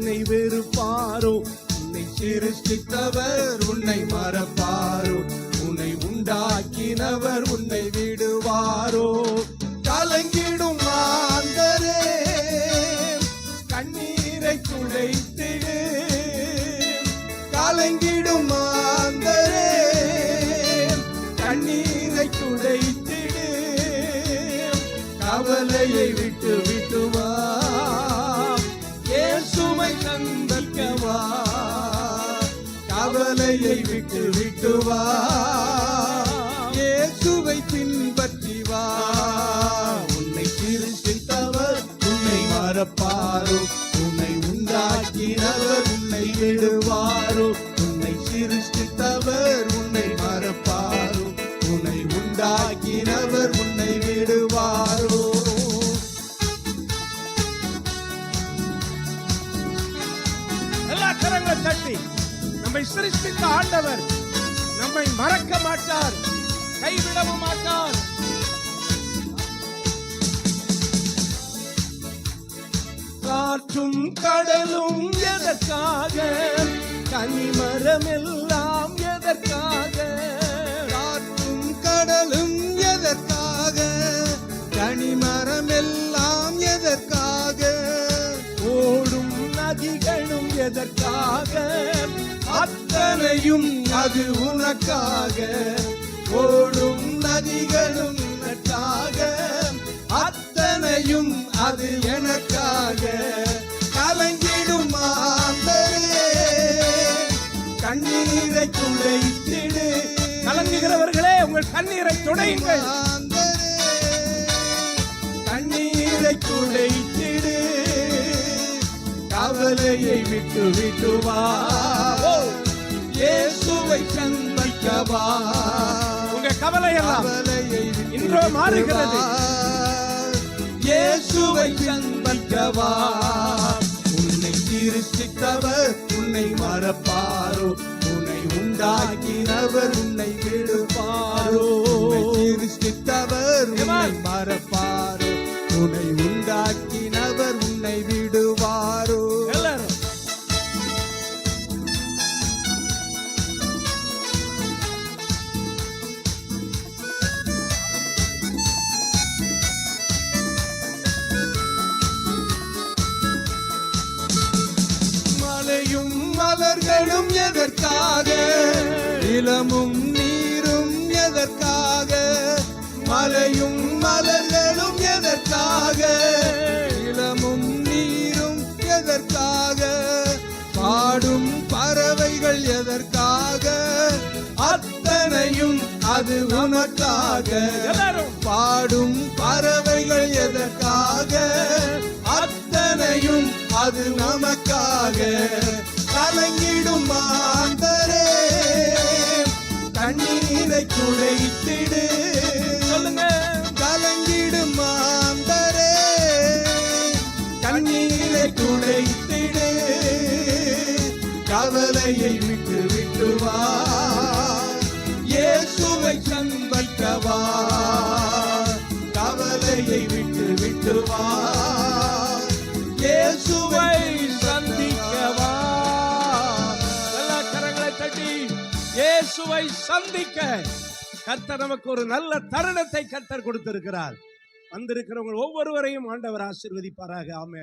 உன்னை வெறுப்பாரோ? உன்னை சிருஷ்டித்தவர் உன்னை மறப்பாரோ? உன்னை உண்டாக்கினவர் உன்னை விடுவாரோ? கலங்கிடும் மாந்தரே கண்ணீரை துடைத்திடு. கலங்கிடும் மாந்தரே கண்ணீரை துடைத்திடு. கவலையை இயேசுவை கவலையை விட்டு விட்டுவா? இயேசுவை பின்பற்றி வா உன்னை சிருஷ்டித்தவர் உன்னை மறப்பாரோ? உன்னை உண்டாக்கினவர் உன்னை விடுவாரோ? உன்னை சிருஷ்டித்தவர் உன்னை மறப்பாரோ? உன்னை உண்டாக்கினவர் உன்னை விடுவாரோ? தட்டி. நம்மை சிருஷ்டித்த ஆண்டவர் நம்மை மறக்க மாட்டார் கைவிடவும் மாட்டார். காற்றும் கடலும் எதற்காக? கனிமரம் எல்லாம் எதற்காக? காற்றும் கடலும் ஓடும் நதிகளும் எதற்காக? அத்தனையும் அது உனக்காக. ஓடும் நதிகளும் உனக்காக அத்தனையும் அது எனக்காக. கலங்கிடும் மாந்தரே கண்ணீரை துடைத்திடு. கலங்குகிறவர்களே உங்கள் கண்ணீரை துடையுங்கள். கண்ணீரை துடைத்திடு கவலையை விட்டு விட்டு வா இயேசுவை சந்திக்கவா. உங்க கவலை எல்லாம் இன்றோ மாறுகிறது. இயேசுவை சந்திக்கவா. உன்னை சிருஷ்டித்தவர் உன்னை மறப்பாரோ. உன்னை உண்டாக்கினவர் உன்னை விடுப்பாரோ இளமும் நீரும் எதற்காக? மலையும் மலர்களும் எதற்காக? இளமும் நீரும் எதற்காக? பாடும் பறவைகள் எதற்காக? அத்தனையும் அது உனக்காக. பாடும் பறவைகள் எதற்காக? அத்தனையும் அது நமக்காக. கலங்கிடும்? இயேசுவை சந்திக்க கர்த்தர் நமக்கு ஒரு நல்ல தருணத்தை கர்த்தர் கொடுத்திருக்கிறார். வந்திருக்கிறவங்க ஒவ்வொருவரையும் ஆண்டவர் ஆசிர்வதிப்பாராக. ஆமே